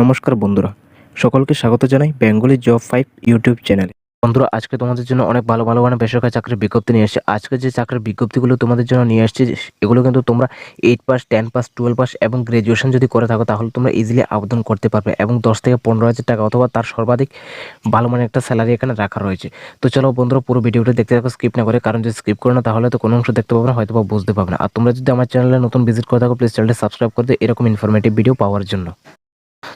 নমস্কার বন্ধুরা, সকলকে স্বাগত জানাই বেঙ্গলি জব ফাইভ ইউটিউব চ্যানেলে। বন্ধুরা, আজকে তোমাদের জন্য অনেক ভালো ভালো মানে বেসরকারি চাকরির বিজ্ঞপ্তি নিয়ে এসেছে। আজকে যে চাকরির বিজ্ঞপ্তিগুলো তোমাদের জন্য নিয়ে এসেছে, এগুলো কিন্তু তোমরা eight pass ten pass twelve pass এবং গ্র্যাজুয়েশন যদি করে থাকো, তাহলে তোমরা ইজিলি আবেদন করতে পারবে এবং দশ থেকে পনেরো হাজার টাকা অথবা তার সর্বাধিক ভালো মানে একটা স্যালারি এখানে রাখা রয়েছে। তো চলো বন্ধুরা, পুরো ভিডিওটা দেখতে থাকো স্কিপ না করে, কারণ যদি স্কিপ করো না, তাহলে তো কোনো অংশ দেখতে পাবে না, হয়তো বা বুঝতে পারবে না। আর তোমরা যদি আমার চ্যানেলে নতুন ভিজিট করে থাকো প্লিজ চ্যানেলটা সাবস্ক্রাইব করে এরকম ইনফরমেটিভ ভিডিও পাওয়ার জন্য।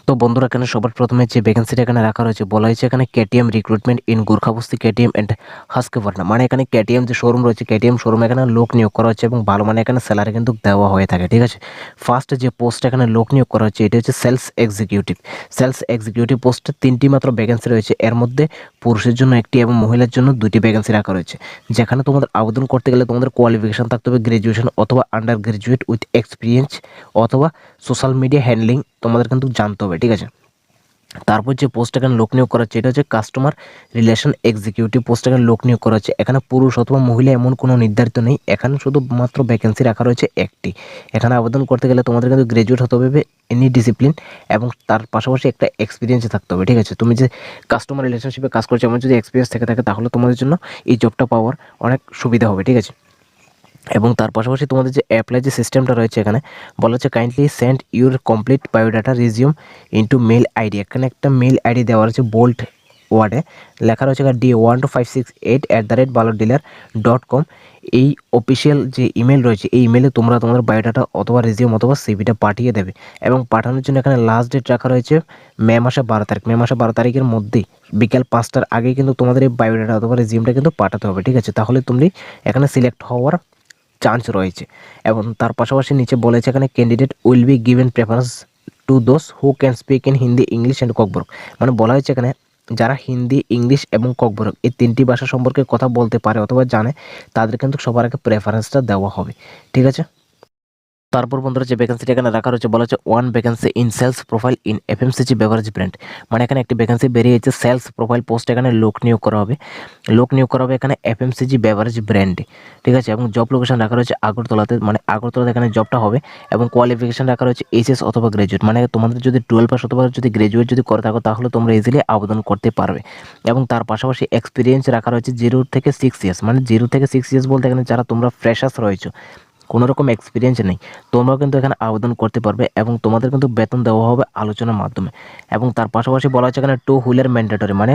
তো বন্ধুরা, এখানে সবার প্রথমে যে ভ্যাকেন্সিটা এখানে রাখা রয়েছে, বলা হয়েছে এখানে KTM recruitment in Gurkhabasti KTM and Haskepatna মানে এখানে কেটিএম যে শোরুম রয়েছে কেটিএম শোরুম এখানে লোক নিয়োগ করা হচ্ছে এবং ভালো মানে এখানে স্যালারি কিন্তু দেওয়া হয়ে থাকে, ঠিক আছে? ফার্স্ট যে পোস্ট এখানে লোক নিয়োগ করা হচ্ছে, এটা হচ্ছে সেলস এক্সিকিউটিভ সেলস এক্সিকিউটিভ পোস্টে তিনটি মাত্র ভ্যাকেন্সি রয়েছে, এর মধ্যে পুরুষের জন্য একটি এবং মহিলার জন্য দুটি ভ্যাকেন্সি রাখা রয়েছে। যেখানে তোমাদের আবেদন করতে গেলে তোমাদের কোয়ালিফিকেশন থাকতে হবে গ্র্যাজুয়েশন অথবা আন্ডার গ্র্যাজুয়েট উইথ এক্সপিরিয়েন্স অথবা সোশ্যাল মিডিয়া হ্যান্ডলিং তোমাদের কিন্তু জানতে হবে, ঠিক আছে? তারপর যে পোস্ট এখানে লোক নিয়োগ করা হচ্ছে, এটা হচ্ছে কাস্টমার রিলেশন এক্সিকিউটিভ পোস্ট এখানে লোক নিয়োগ করা হচ্ছে। এখানে পুরুষ অথবা মহিলা এমন কোনো নির্ধারিত নেই, এখানে শুধুমাত্র ভ্যাকেন্সি রাখা রয়েছে একটি। এখানে আবেদন করতে গেলে তোমাদের কিন্তু গ্রাজুয়েট হতে হবে এনি ডিসিপ্লিন এবং তার পাশাপাশি একটা এক্সপিরিয়েন্স থাকতে হবে, ঠিক আছে? তুমি যে কাস্টমার রিলেশনশিপে কাজ করছ, এমন যদি এক্সপিরিয়েন্স থেকে থাকে, তাহলে তোমাদের জন্য এই জবটা পাওয়ার অনেক সুবিধা হবে, ঠিক আছে? এবং তার পাশাপাশি তোমাদের যে অ্যাপ্লাই যে সিস্টেমটা রয়েছে এখানে, বলা হচ্ছে kindly send your complete biodata resume into mail ID এখানে একটা মেল আইডি দেওয়া রয়েছে বোল্ট ওয়ার্ডে লেখা রয়েছে D one two five six eight at the rate বালো ডিলার ডট কম এই অফিসিয়াল যে ইমেল রয়েছে, এই ইমেলে তোমরা তোমাদের বায়োডাটা অথবা রিজিউম অথবা সিভিটা পাঠিয়ে দেবে এবং পাঠানোর জন্য এখানে লাস্ট ডেট রাখা রয়েছে মে মাসে বারো তারিখ। মে মাসে বারো তারিখের মধ্যেই, বিকেল পাঁচটার আগে কিন্তু তোমাদের এই বায়োডাটা অথবা রিজিউমটা কিন্তু পাঠাতে হবে, ঠিক আছে? তাহলে তুমি এখানে সিলেক্ট হওয়ার চান্স রয়েছে। এবং তার পাশাপাশি নিচে বলেছে এখানে candidate will be given preference to those who can speak in Hindi English and Kokborok মানে বলা হয়েছে এখানে যারা হিন্দি, ইংলিশ এবং ককবরক এই তিনটি ভাষা সম্পর্কে কথা বলতে পারে অথবা জানে, তাদের কিন্তু সবার আগে প্রেফারেন্সটা দেওয়া হবে। ঠিক আছে? তারপর বন্ধুরা যে ভ্যাকেন্সিটা এখানে রাখা রয়েছে, বলা হচ্ছে one vacancy in sales profile in FMCG beverage brand মানে এখানে একটি ভ্যাকেন্সি বেরিয়েছে সেলস প্রোফাইল পোস্ট এখানে লোক নিয়োগ করা হবে। লোক নিয়োগ করা হবে এখানে এফএমসিজি বেভারেজ ব্র্যান্ডে ঠিক আছে? এবং জব লোকেশন রাখা রয়েছে আগরতলাতে মানে আগরতলাতে এখানে জবটা হবে। এবং কোয়ালিফিকেশন রাখা রয়েছে এইচএস অথবা গ্রাজুয়েট মানে তোমাদের যদি টুয়েলভ পাস অথবা যদি গ্রাজুয়েট যদি করে থাকো, তাহলে তোমরা ইজিলি আবেদন করতে পারবে। এবং তার পাশাপাশি এক্সপিরিয়েন্স রাখা রয়েছে জিরো থেকে সিক্স ইয়ার্স মানে জিরো থেকে সিক্স ইয়ার্স বলতে এখানে যারা তোমরা ফ্রেশার্স রয়েছো কোনো রকম এক্সপিরিয়েন্স নেই। তোমরাও কিন্তু এখানে আবেদন করতে পারবে এবং তোমাদের কিন্তু বেতন দেওয়া হবে আলোচনার মাধ্যমে। এবং তার পাশাপাশি বলা হচ্ছে এখানে টু হুইলার ম্যান্ডেটরি মানে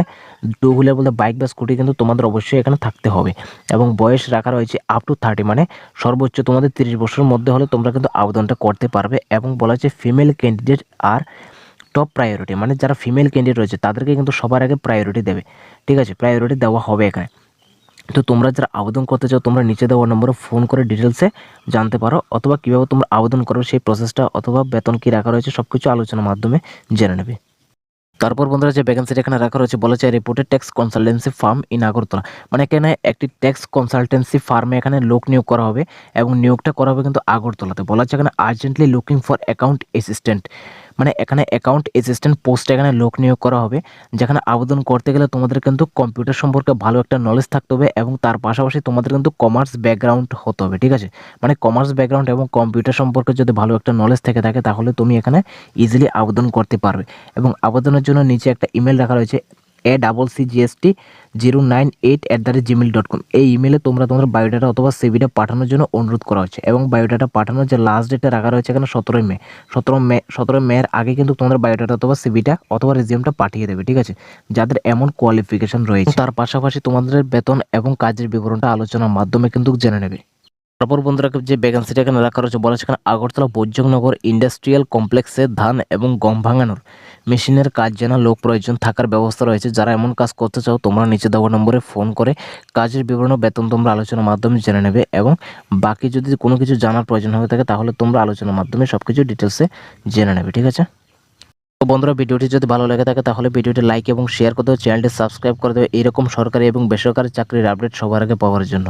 টু হুইলার বলতে বাইক বা স্কুটি কিন্তু তোমাদের অবশ্যই এখানে থাকতে হবে। এবং বয়স রাখা রয়েছে আপ টু থার্টি মানে সর্বোচ্চ তোমাদের তিরিশ বছরের মধ্যে হলে তোমরা কিন্তু আবেদনটা করতে পারবে এবং বলা হচ্ছে female candidate are top priority মানে যারা ফিমেল ক্যান্ডিডেট রয়েছে তাদেরকে কিন্তু সবার আগে প্রায়োরিটি দেবে। ঠিক আছে প্রায়োরিটি দেওয়া হবে এখানে। তো তোমরা যারা আবেদন করতে চাও, তোমরা নিচে দেওয়া নম্বরে ফোন করে ডিটেলসে জানতে পারো। অথবা কীভাবে তোমরা আবেদন করো সেই প্রসেসটা অথবা বেতন কী রাখা রয়েছে সব কিছু আলোচনার মাধ্যমে জেনে নেবে। তারপর বন্ধুরা, যে ভ্যাকেন্সিটা এখানে রাখা রয়েছে, বলা যায় tax consultancy firm in Agartala মানে এখানে একটি ট্যাক্স কনসালটেন্সি ফার্মে এখানে লোক নিয়োগ করা হবে এবং নিয়োগটা করা হবে কিন্তু আগরতলাতে বলা হচ্ছে এখানে urgently looking for account assistant মানে এখানে অ্যাকাউন্ট অ্যাসিস্ট্যান্ট পোস্টে এখানে লোক নিয়োগ করা হবে, যেখানে আবেদন করতে গেলে তোমাদের কিন্তু কম্পিউটার সম্পর্কে ভালো একটা নলেজ থাকতে হবে এবং তার পাশাপাশি তোমাদের কিন্তু কমার্স ব্যাকগ্রাউন্ড হতে হবে, ঠিক আছে? মানে কমার্স ব্যাকগ্রাউন্ড এবং কম্পিউটার সম্পর্কে যদি ভালো একটা নলেজ থেকে থাকে, তাহলে তুমি এখানে ইজিলি আবেদন করতে পারবে। এবং আবেদনের জন্য নিচে একটা ইমেল রাখা রয়েছে A double C GST zero nine eight at the rate gmail dot com এই ইমেলে তোমরা তোমাদের বায়োডাটা অথবা সিভিটা পাঠানোর জন্য অনুরোধ করা হচ্ছে এবং বায়োডাটা পাঠানোর যে লাস্ট ডেটটা রাখা রয়েছে এখানে সতেরোই মে, সতেরো মে, সতেরোই মেয়ের আগে কিন্তু তোমাদের বায়োডাটা অথবা সিভিটা অথবা রিজিউমটা পাঠিয়ে দেবে, ঠিক আছে? যাদের এমন কোয়ালিফিকেশন রয়েছে। তার পাশাপাশি তোমাদের বেতন এবং কাজের বিবরণটা আলোচনার মাধ্যমে কিন্তু জেনে নেবে। তারপর বন্ধুরা যে ভ্যাকেন্সিটা এখানে রাখা রয়েছে, বলা এখানে আগরতলা বৈজকনগর ইন্ডাস্ট্রিয়াল কমপ্লেক্সে ধান এবং গম ভাঙানোর মেশিনের কাজ জানা লোক প্রয়োজন থাকার ব্যবস্থা রয়েছে। যারা এমন কাজ করতে চাও, তোমরা নিচে দেওয়া নম্বরে ফোন করে কাজের বিবরণ বেতন তোমরা আলোচনার মাধ্যমে জেনে নেবে এবং বাকি যদি কোনো কিছু জানার প্রয়োজন হয়ে থাকে, তাহলে তোমরা আলোচনার মাধ্যমে সব কিছু ডিটেলসে জেনে নেবে, ঠিক আছে? তো বন্ধুরা, ভিডিওটি যদি ভালো লেগে থাকে, তাহলে ভিডিওটি লাইক এবং শেয়ার করে দেবে চ্যানেলটি সাবস্ক্রাইব করে দেবে এরকম সরকারি এবং বেসরকারি চাকরির আপডেট সবার আগে পাওয়ার জন্য।